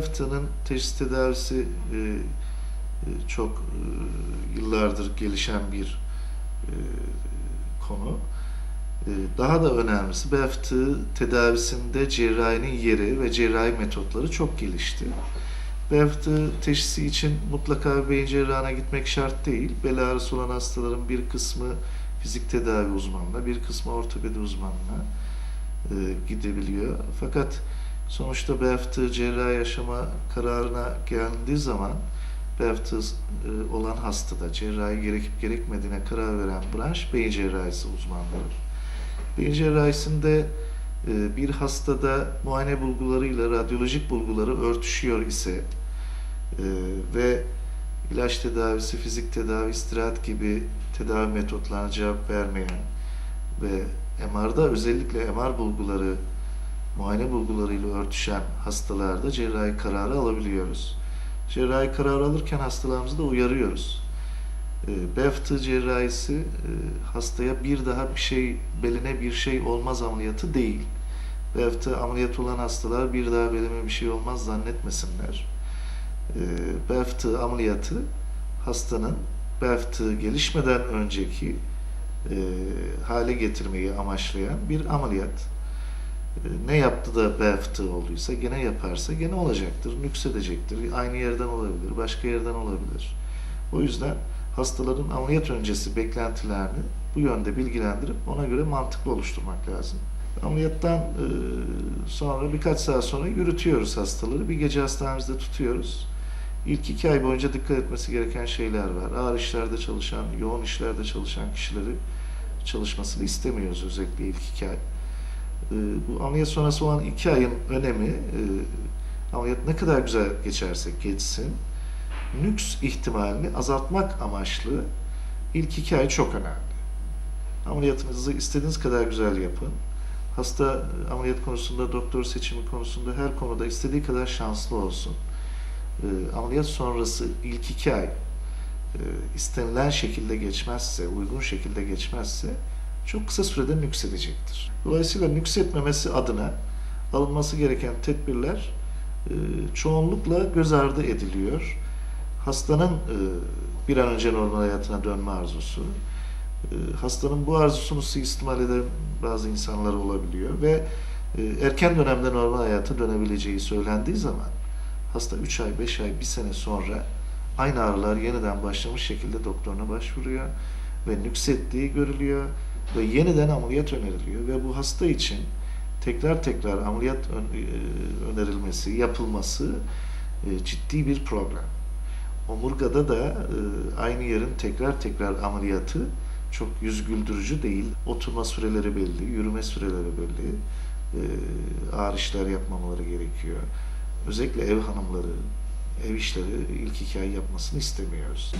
BEFTA'nın teşhis tedavisi e, e, çok e, yıllardır gelişen bir e, konu. E, daha da önemlisi BEFTA tedavisinde cerrahinin yeri ve cerrahi metotları çok gelişti. BEFTA teşhisi için mutlaka beyin cerrahına gitmek şart değil. Bel ağrısı olan hastaların bir kısmı fizik tedavi uzmanına, bir kısmı ortopedi uzmanına e, gidebiliyor. Fakat sonuçta BEFTA cerrahi yaşama kararına geldiği zaman BEFTA e, olan hastada cerrahi gerekip gerekmediğine karar veren branş beyin cerrahisi uzmanları. Beyin cerrahisinde e, bir hastada muayene bulgularıyla radyolojik bulguları örtüşüyor ise e, ve ilaç tedavisi, fizik tedavi, istirahat gibi tedavi metotlarına cevap vermeyen ve MR'da özellikle MR bulguları muayene bulgularıyla örtüşen hastalarda cerrahi kararı alabiliyoruz. Cerrahi kararı alırken hastalarımızı da uyarıyoruz. E, BEFT cerrahisi e, hastaya bir daha bir şey, beline bir şey olmaz ameliyatı değil. BEFT ameliyat olan hastalar bir daha belime bir şey olmaz zannetmesinler. E, ameliyatı hastanın BEFT gelişmeden önceki e, hale getirmeyi amaçlayan bir ameliyat. Ne yaptı da BEFT olduysa gene yaparsa gene olacaktır, nüksedecektir. Aynı yerden olabilir, başka yerden olabilir. O yüzden hastaların ameliyat öncesi beklentilerini bu yönde bilgilendirip ona göre mantıklı oluşturmak lazım. Ameliyattan e, sonra birkaç saat sonra yürütüyoruz hastaları. Bir gece hastanemizde tutuyoruz. İlk iki ay boyunca dikkat etmesi gereken şeyler var. Ağır işlerde çalışan, yoğun işlerde çalışan kişileri çalışmasını istemiyoruz özellikle ilk iki ay. E, bu ameliyat sonrası olan iki ayın önemi, e, ameliyat ne kadar güzel geçerse geçsin, nüks ihtimalini azaltmak amaçlı ilk iki ay çok önemli. Ameliyatınızı istediğiniz kadar güzel yapın. Hasta e, ameliyat konusunda, doktor seçimi konusunda her konuda istediği kadar şanslı olsun. E, ameliyat sonrası ilk iki ay e, istenilen şekilde geçmezse, uygun şekilde geçmezse çok kısa sürede nüksedecektir. Dolayısıyla nüksetmemesi adına alınması gereken tedbirler e, çoğunlukla göz ardı ediliyor. Hastanın e, bir an önce normal hayatına dönme arzusu, e, hastanın bu arzusunu suistimal eden bazı insanlar olabiliyor ve e, erken dönemde normal hayata dönebileceği söylendiği zaman hasta 3 ay, 5 ay, 1 sene sonra aynı ağrılar yeniden başlamış şekilde doktoruna başvuruyor ve nüksettiği görülüyor ve yeniden ameliyat öneriliyor ve bu hasta için tekrar tekrar ameliyat e, önerilmesi, yapılması e, ciddi bir problem. Omurgada da e, aynı yerin tekrar tekrar ameliyatı çok yüz güldürücü değil. Oturma süreleri belli, yürüme süreleri belli. Ağır işler yapmamaları gerekiyor. Özellikle ev hanımları ev işleri ilk iki ay yapmasını istemiyoruz.